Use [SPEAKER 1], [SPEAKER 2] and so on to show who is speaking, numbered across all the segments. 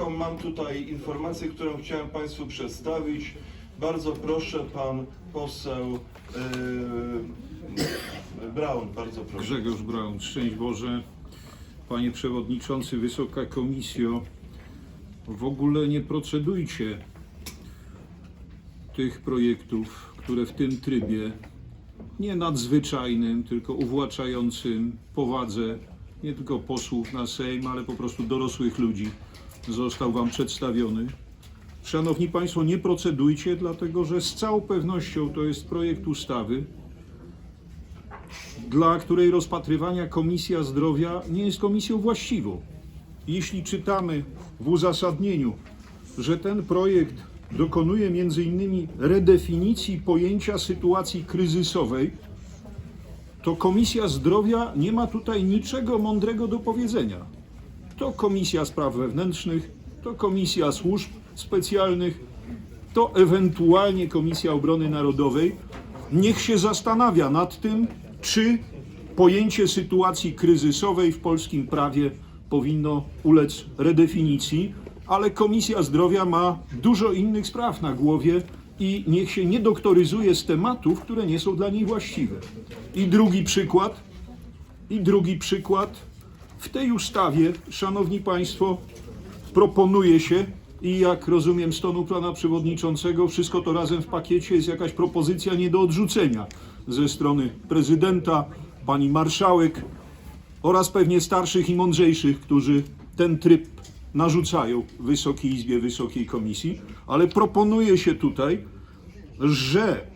[SPEAKER 1] taką mam tutaj informację, którą chciałem Państwu przedstawić. Bardzo proszę, pan poseł yy, Braun, bardzo proszę.
[SPEAKER 2] Grzegorz Braun, szczęść Boże. Panie Przewodniczący, Wysoka Komisjo, w ogóle nie procedujcie tych projektów, które w tym trybie, nie nadzwyczajnym, tylko uwłaczającym powadze nie tylko posłów na Sejm, ale po prostu dorosłych ludzi, został Wam przedstawiony. Szanowni Państwo, nie procedujcie, dlatego że z całą pewnością to jest projekt ustawy, dla której rozpatrywania Komisja Zdrowia nie jest komisją właściwą. Jeśli czytamy w uzasadnieniu, że ten projekt dokonuje innymi redefinicji pojęcia sytuacji kryzysowej, to Komisja Zdrowia nie ma tutaj niczego mądrego do powiedzenia. To Komisja Spraw Wewnętrznych, to Komisja Służb Specjalnych, to ewentualnie Komisja Obrony Narodowej niech się zastanawia nad tym, czy pojęcie sytuacji kryzysowej w polskim prawie powinno ulec redefinicji, ale Komisja Zdrowia ma dużo innych spraw na głowie i niech się nie doktoryzuje z tematów, które nie są dla niej właściwe. I drugi przykład, i drugi przykład. W tej ustawie, Szanowni Państwo, proponuje się i jak rozumiem z tonu pana przewodniczącego, wszystko to razem w pakiecie jest jakaś propozycja nie do odrzucenia ze strony prezydenta, pani marszałek oraz pewnie starszych i mądrzejszych, którzy ten tryb narzucają Wysokiej Izbie, Wysokiej Komisji, ale proponuje się tutaj, że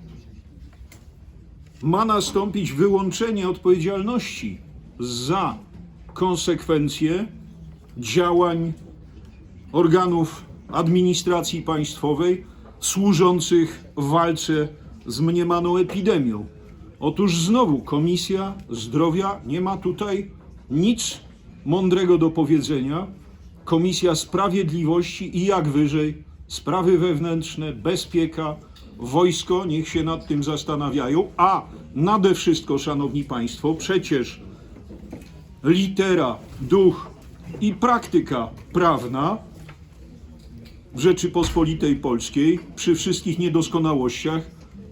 [SPEAKER 2] ma nastąpić wyłączenie odpowiedzialności za konsekwencje działań organów administracji państwowej służących walce z mniemaną epidemią. Otóż znowu Komisja Zdrowia nie ma tutaj nic mądrego do powiedzenia. Komisja Sprawiedliwości i jak wyżej sprawy wewnętrzne, bezpieka, wojsko niech się nad tym zastanawiają, a nade wszystko, szanowni państwo, przecież litera, duch i praktyka prawna w Rzeczypospolitej Polskiej przy wszystkich niedoskonałościach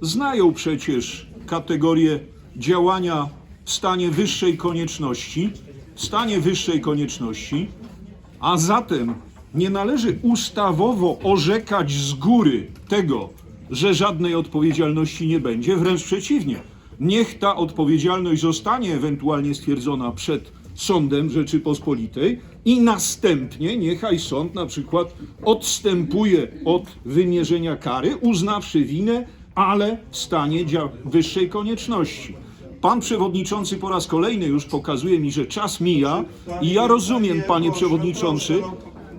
[SPEAKER 2] znają przecież kategorię działania w stanie wyższej konieczności, w stanie wyższej konieczności, a zatem nie należy ustawowo orzekać z góry tego, że żadnej odpowiedzialności nie będzie, wręcz przeciwnie. Niech ta odpowiedzialność zostanie ewentualnie stwierdzona przed sądem Rzeczypospolitej i następnie niechaj sąd na przykład odstępuje od wymierzenia kary, uznawszy winę, ale w stanie wyższej konieczności. Pan przewodniczący po raz kolejny już pokazuje mi, że czas mija i ja rozumiem, panie przewodniczący,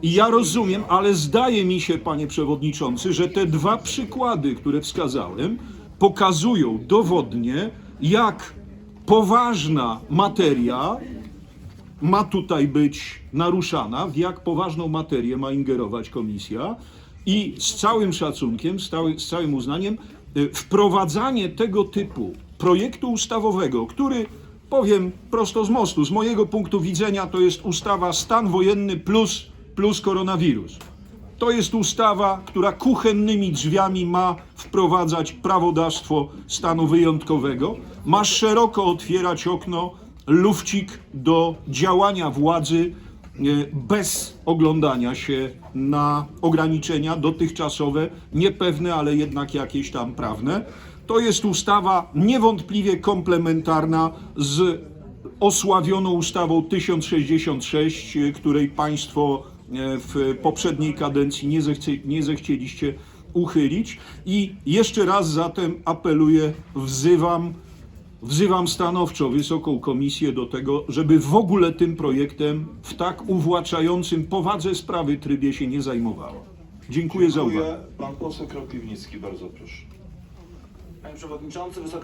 [SPEAKER 2] i ja rozumiem, ale zdaje mi się, panie przewodniczący, że te dwa przykłady, które wskazałem, pokazują dowodnie, jak poważna materia ma tutaj być naruszana, w jak poważną materię ma ingerować komisja i z całym szacunkiem, z, cały, z całym uznaniem, y, wprowadzanie tego typu projektu ustawowego, który, powiem prosto z mostu, z mojego punktu widzenia to jest ustawa stan wojenny plus, plus koronawirus. To jest ustawa, która kuchennymi drzwiami ma wprowadzać prawodawstwo stanu wyjątkowego, ma szeroko otwierać okno, lufcik do działania władzy e, bez oglądania się na ograniczenia dotychczasowe, niepewne, ale jednak jakieś tam prawne. To jest ustawa niewątpliwie komplementarna z osławioną ustawą 1066, y, której Państwo e, w poprzedniej kadencji nie, zechce, nie zechcieliście uchylić. I jeszcze raz zatem apeluję, wzywam, wzywam stanowczo Wysoką Komisję do tego, żeby w ogóle tym projektem w tak uwłaczającym powadze sprawy trybie się nie zajmowała. Dziękuję za uwagę.
[SPEAKER 1] Pan poseł Kropiwnicki, bardzo proszę.
[SPEAKER 3] Panie Przewodniczący, Wysoka